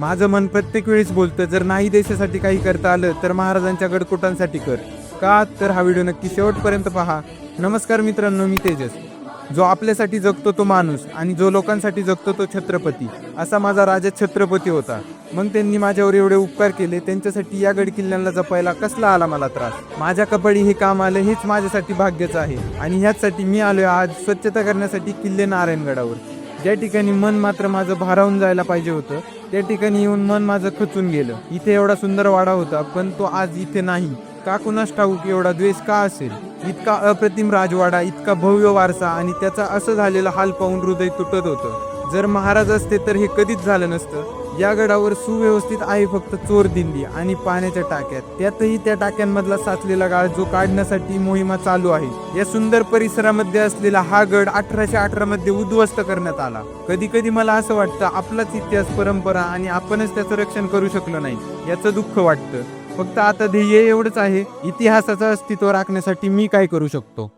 माझं मन प्रत्येक वेळेस बोलतं जर नाही देशासाठी काही करता आलं तर महाराजांच्या गडकोटांसाठी कर. का? तर हा व्हिडिओ नक्की शेवटपर्यंत पहा. नमस्कार मित्रांनो मी तेजस. जो आपल्यासाठी जगतो तो माणूस आणि जो लोकांसाठी जगतो तो छत्रपती. असा माझा राजा छत्रपती होता. मग त्यांनी माझ्यावर एवढे उपकार केले त्यांच्यासाठी या गड किल्ल्यांना जपायला कसला आला मला त्रास? माझ्या कपाळी हे काम आलं हेच माझ्यासाठी भाग्याचं आहे. आणि ह्याचसाठी मी आलोय आज स्वच्छता करण्यासाठी किल्ले नारायणगडावर. ज्या ठिकाणी मन मात्र माझं भारावून जायला पाहिजे होतं त्या ठिकाणी येऊन मन माझं खचून गेलं. इथे एवढा सुंदर वाडा होता पण तो आज इथे नाही. का कुणास ठाऊक एवढा द्वेष का असेल? इतका अप्रतिम राजवाडा इतका भव्य वारसा आणि त्याचा असं झालेला हाल पाहून हृदय तुटत होतं. जर महाराज असते तर हे कधीच झालं नसतं. या गडावर सुव्यवस्थित आहे फक्त चोर दिंडी आणि पाण्याच्या टाक्यात त्यातही त्या टाक्यांमधला साचलेला गाळ जो काढण्यासाठी मोहिमा चालू आहे. या सुंदर परिसरामध्ये असलेला हा गड अठराशे अठरा मध्ये उद्ध्वस्त करण्यात आला. कधी कधी मला असं वाटतं आपलाच इतिहास परंपरा आणि आपणच त्याचं रक्षण करू शकलो नाही याचं दुःख वाटतं. फक्त आता ध्येय एवढंच आहे इतिहासाचं अस्तित्व राखण्यासाठी मी काय करू शकतो?